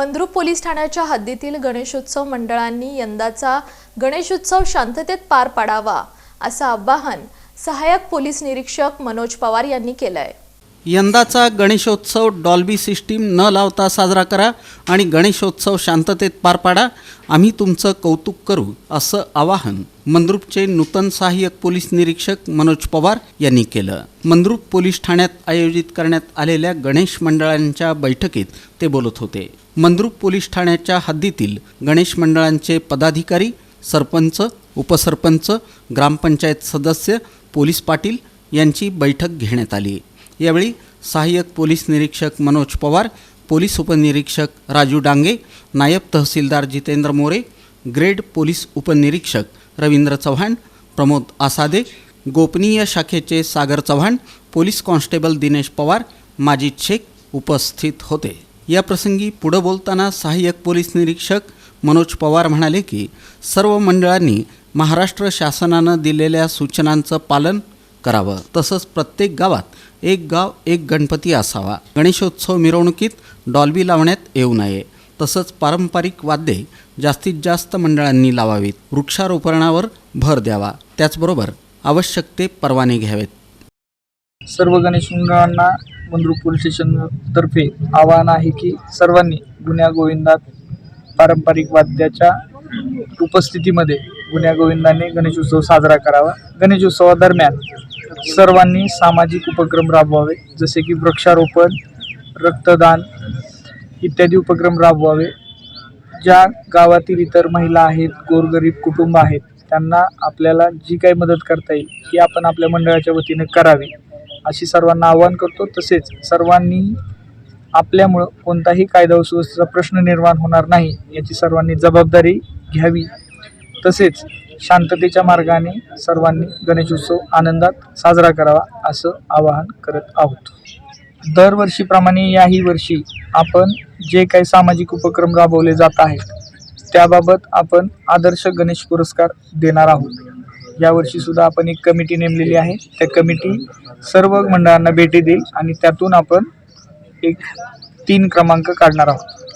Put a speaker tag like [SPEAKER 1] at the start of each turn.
[SPEAKER 1] Mandrup police ठाण्याच्या हद्दीतील गणेशोत्सव मंडळांनी यंदाचा गणेशोत्सव शांततेत पार पाडावा असं आवाहन सहाय्यक पोलीस निरीक्षक मनोज पवार यांनी केलं आहे
[SPEAKER 2] यंदाचा गणेशोत्सव डॉल्बी सिस्टीम न लावता साजरा करा आणि गणेशोत्सव शांततेत पार पाडा. आम्ही तुमचं कौतुक करू असं आवाहन मंद्रुपचे नूतन सहाय्यक पोलीस निरीक्षक मनोज पवार यांनी केलं. मंद्रुप पोलीस ठाण्यात आयोजित करण्यात आलेल्या गणेश मंडळांच्या बैठकीत ते बोलत होते. मंद्रुप पोलीस ठाण्याच्या हद्दीतील गणेश मंडळांचे पदाधिकारी सरपंच उपसरपंच ग्रामपंचायत सदस्य पोलीस पाटील यांची बैठक घेण्यात आली. यावेळी सहाय्यक पोलीस निरीक्षक मनोज पवार पोलीस उपनिरीक्षक राजू डांगे नायब तहसीलदार जितेंद्र मोरे ग्रेड पोलीस उपनिरीक्षक रवींद्र चव्हाण प्रमोद आसादे गोपनीय शाखेचे सागर चव्हाण पोलीस कॉन्स्टेबल दिनेश पवार माजिद शेख उपस्थित होते. या प्रसंगी पुढं बोलताना सहाय्यक पोलीस निरीक्षक मनोज पवार म्हणाले की सर्व मंडळांनी महाराष्ट्र शासनानं दिलेल्या सूचनांचं पालन करावं. तसंच प्रत्येक गावात एक गाव एक गणपती असावा. गणेशोत्सव मिरवणुकीत डॉल्बी लावण्यात येऊ नये. तसंच पारंपरिक वाद्ये जास्तीत जास्त मंडळांनी लावावीत. वृक्षारोपणावर भर द्यावा. त्याचबरोबर आवश्यक ते परवाने घ्यावेत.
[SPEAKER 3] सर्व गणेश मंडळांना मंद्रुप पोलीस स्टेशनतर्फे आवाहन आहे की सर्वांनी गुन्ह्या गोविंदात पारंपरिक वाद्याच्या उपस्थितीमध्ये गुण्यागोविंदाने गणेशोत्सव साजरा करावा. गणेशोत्सवादरम्यान सर्वांनी सामाजिक उपक्रम राबवावे. जसे की वृक्षारोपण रक्तदान इत्यादी उपक्रम राबवावे. ज्या गावातील इतर महिला आहेत गोरगरीब कुटुंब आहेत त्यांना आपल्याला जी काही मदत करता येईल ती आपण आपल्या मंडळाच्या वतीने करावी. अशी सर्वांना आवाहन करतो. तसेच सर्वांनी आपल्यामुळं कोणताही कायदा सुव्यवस्थेचा प्रश्न निर्माण होणार नाही याची सर्वांनी जबाबदारी घ्यावी. तसेच शांततेच्या मार्गाने सर्वांनी गणेशोत्सव आनंदात साजरा करावा असं आवाहन करत आहोत. दरवर्षीप्रमाणे याही वर्षी आपण जे काही सामाजिक उपक्रम राबवले जात आहेत त्याबाबत आपण आदर्श गणेश पुरस्कार देणार आहोत. यावर्षी सुद्धा आपण एक कमिटी नेमलेली आहे. त्या कमिटी सर्व मंडळांना भेटी देईल आणि त्यातून आपण एक तीन क्रमांक काढणार आहोत.